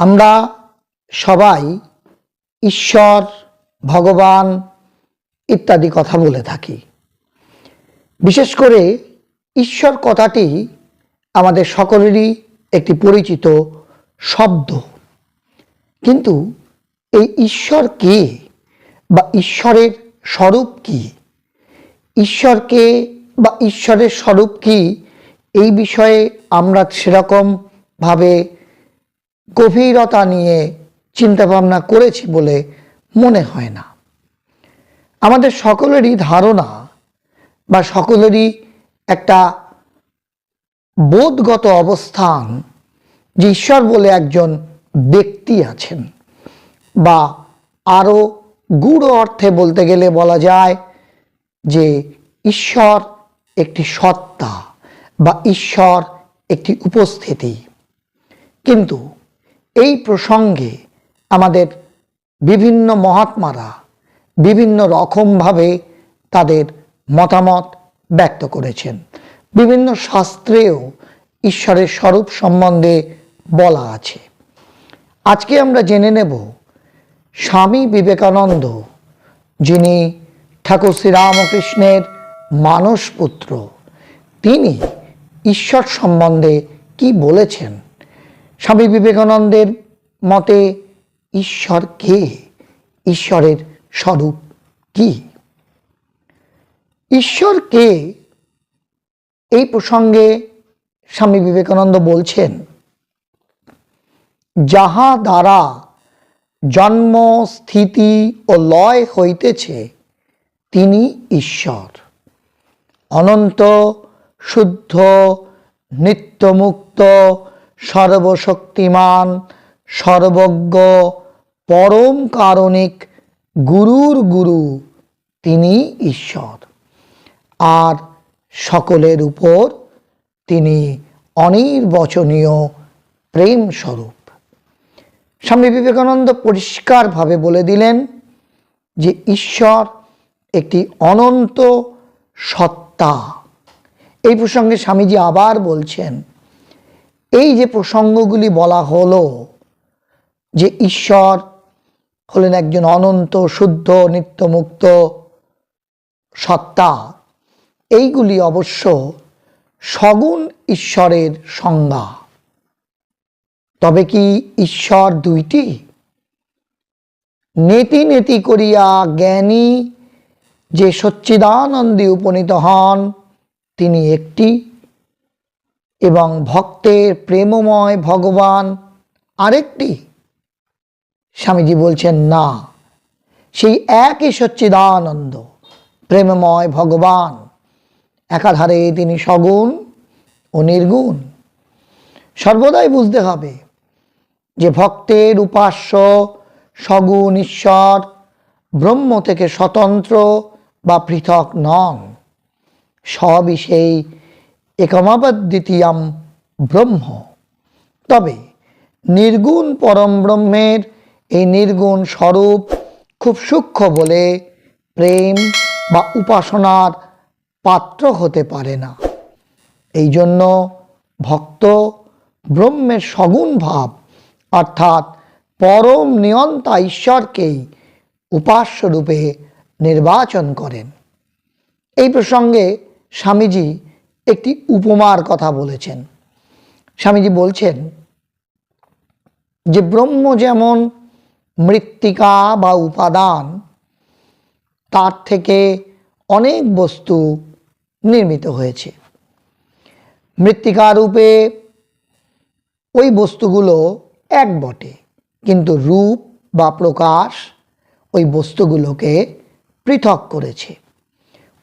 আমরা সবাই ঈশ্বর, ভগবান ইত্যাদি কথা বলে থাকি। বিশেষ করে ঈশ্বর কথাটি আমাদের সকলেরই একটি পরিচিত শব্দ। কিন্তু এই ঈশ্বর কে বা ঈশ্বরের স্বরূপ কি? ঈশ্বরকে বা ঈশ্বরের স্বরূপ কি? এই বিষয়ে আমরা সেরকমভাবে ভাবে গভীরতা নিয়ে চিন্তাভাবনা করেছি বলে মনে হয় না। আমাদের সকলেরই ধারণা বা সকলেরই একটা বোধগত অবস্থান যে ঈশ্বর বলে একজন ব্যক্তি আছেন বা আরও গূঢ় অর্থে বলতে গেলে বলা যায় যে ঈশ্বর একটি সত্তা বা ঈশ্বর একটি উপস্থিতি। কিন্তু এই প্রসঙ্গে আমাদের বিভিন্ন মহাত্মারা বিভিন্ন রকমভাবে তাদের মতামত ব্যক্ত করেছেন। বিভিন্ন শাস্ত্রেও ঈশ্বরের স্বরূপ সম্বন্ধে বলা আছে। আজকে আমরা জেনে নেব স্বামী বিবেকানন্দ, যিনি ঠাকুর শ্রীরামকৃষ্ণের মানস পুত্র তিনি ঈশ্বর সম্বন্ধে কি বলেছেন? স্বামী বিবেকানন্দের মতে, ঈশ্বর কে? ঈশ্বরের স্বরূপ কি? ঈশ্বর কে? এই প্রসঙ্গে স্বামী বিবেকানন্দ বলছেন, যাহা দ্বারা জন্ম, স্থিতি ও লয় হইতেছে, তিনি ঈশ্বর। অনন্ত, শুদ্ধ, নিত্যমুক্ত সর্বশক্তিমান, সর্বজ্ঞ, পরম কারণিক, গুরুর গুরু, তিনি ঈশ্বর। আর সকলের উপর তিনি অনির্বচনীয় প্রেম স্বরূপ স্বামী বিবেকানন্দ পরিষ্কারভাবে বলে দিলেন যে ঈশ্বর একটি অনন্ত সত্তা। এই প্রসঙ্গে স্বামীজি আবার বলছেন এই যে প্রসঙ্গগুলি বলা হলো যে ঈশ্বর হলেন একজন অনন্ত, শুদ্ধ, নিত্যমুক্ত সত্তা, এইগুলি অবশ্য সগুণ ঈশ্বরের সংজ্ঞা। তবে কি ঈশ্বর দুইটি? নেতি নেতি করিয়া জ্ঞানী যে সচ্চিদানন্দে উপনীত হন, তিনি একটি এবং ভক্তের প্রেমময় ভগবান আরেকটি। স্বামীজি বলছেন, না, সেই একই সচ্চিদানন্দ, প্রেমময় ভগবান। একাধারে তিনি সগুণ ও নির্গুণ। সর্বদাই বুঝতে হবে যে ভক্তের উপাস্য সগুণ ঈশ্বর ব্রহ্ম থেকে স্বতন্ত্র বা পৃথক নন। সবই সেই একমাবদ্বিতীয়াম ব্রহ্ম তবে নির্গুণ পরম ব্রহ্মের এই নির্গুণ স্বরূপ খুব সূক্ষ্ম বলে প্রেম বা উপাসনার পাত্র হতে পারে না এই জন্য ভক্ত ব্রহ্মের সগুণ ভাব, অর্থাৎ পরম নিয়ন্তা ঈশ্বরকেই উপাস্যরূপে নির্বাচন করেন। এই প্রসঙ্গে স্বামীজি একটি উপমার কথা বলেছেন। স্বামীজি বলছেন যে, ব্রহ্ম যেমন মৃত্তিকা বা উপাদান, তার থেকে অনেক বস্তু নির্মিত হয়েছে। মৃত্তিকা রূপে ওই বস্তুগুলো এক বটে, কিন্তু রূপ বা প্রকাশ ওই বস্তুগুলোকে পৃথক করেছে।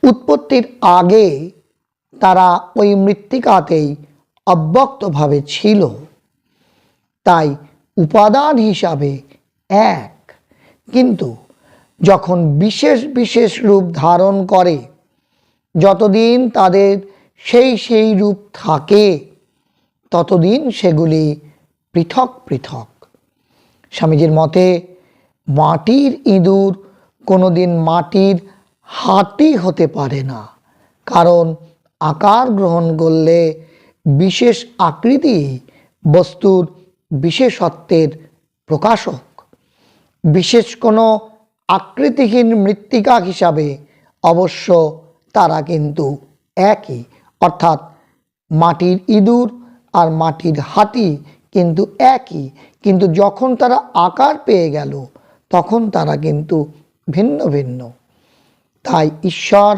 উৎপত্তির আগে তারা ওই মৃত্তিকাতেই অব্যক্তভাবে ছিল। তাই উপাদান হিসাবে এক। কিন্তু যখন বিশেষ বিশেষ রূপ ধারণ করে, যতদিন তাদের সেই সেই রূপ থাকে, ততদিন সেগুলি পৃথক পৃথক। স্বামীজির মতে, মাটির ইঁদুর কোনোদিন মাটির হাতি হতে পারে না। কারণ আকার গ্রহণ করলে বিশেষ আকৃতি বস্তুর বিশেষত্বের প্রকাশক। বিশেষ কোনো আকৃতিহীন মৃত্তিকা হিসাবে অবশ্য তারা কিন্তু একই। অর্থাৎ মাটির ইঁদুর আর মাটির হাতি কিন্তু একই। কিন্তু যখন তারা আকার পেয়ে গেল, তখন তারা কিন্তু ভিন্ন ভিন্ন। তাই ঈশ্বর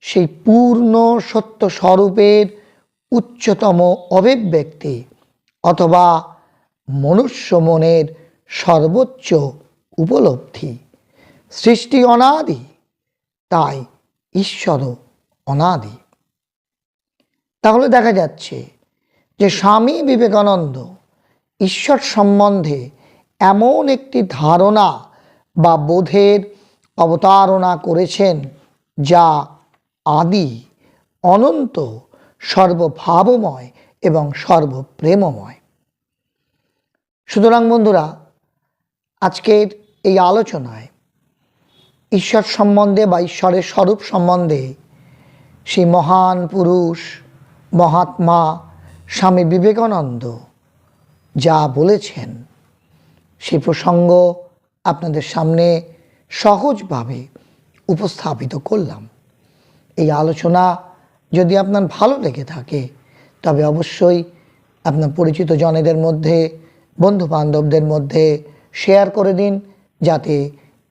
সেই পূর্ণ সত্য স্বরূপের উচ্চতম অভিব্যক্তি অথবা মনুষ্য মনের সর্বোচ্চ উপলব্ধি। সৃষ্টি অনাদি, তাই ঈশ্বরও অনাদি। তাহলে দেখা যাচ্ছে যে স্বামী বিবেকানন্দ ঈশ্বর সম্বন্ধে এমন একটি ধারণা বা বোধের অবতারণা করেছেন যা আদি, অনন্ত, সর্বভাবময় এবং সর্বপ্রেমময়। সুতরাং বন্ধুরা, আজকের এই আলোচনায় ঈশ্বর সম্বন্ধে বা ঈশ্বরের স্বরূপ সম্বন্ধে সেই মহান পুরুষ, মহাত্মা, স্বামী বিবেকানন্দ যা বলেছেন সেই প্রসঙ্গ আপনাদের সামনে সহজভাবে উপস্থাপিত করলাম। এই আলোচনা যদি আপনার ভালো লেগে থাকে, তবে অবশ্যই আপনার পরিচিত জনেদের মধ্যে বন্ধু বান্ধবদের মধ্যে শেয়ার করে দিন, যাতে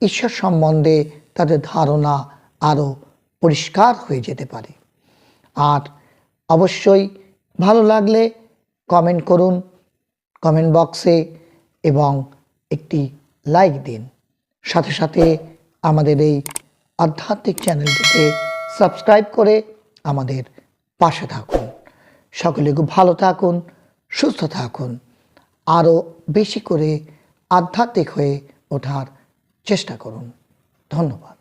ঈশ্বর সম্বন্ধে তাদের ধারণা আরও পরিষ্কার হয়ে যেতে পারে। আর অবশ্যই ভালো লাগলে কমেন্ট করুন, কমেন্ট বক্সে এবং একটি লাইক দিন। সাথে সাথে আমাদের এই আধ্যাত্মিক চ্যানেলটিকে সাবস্ক্রাইব করে আমাদের পাশে থাকুন। সকলে খুব ভালো থাকুন, সুস্থ থাকুন, আরও বেশি করে আধ্যাত্মিক হয়ে ওঠার চেষ্টা করুন। ধন্যবাদ।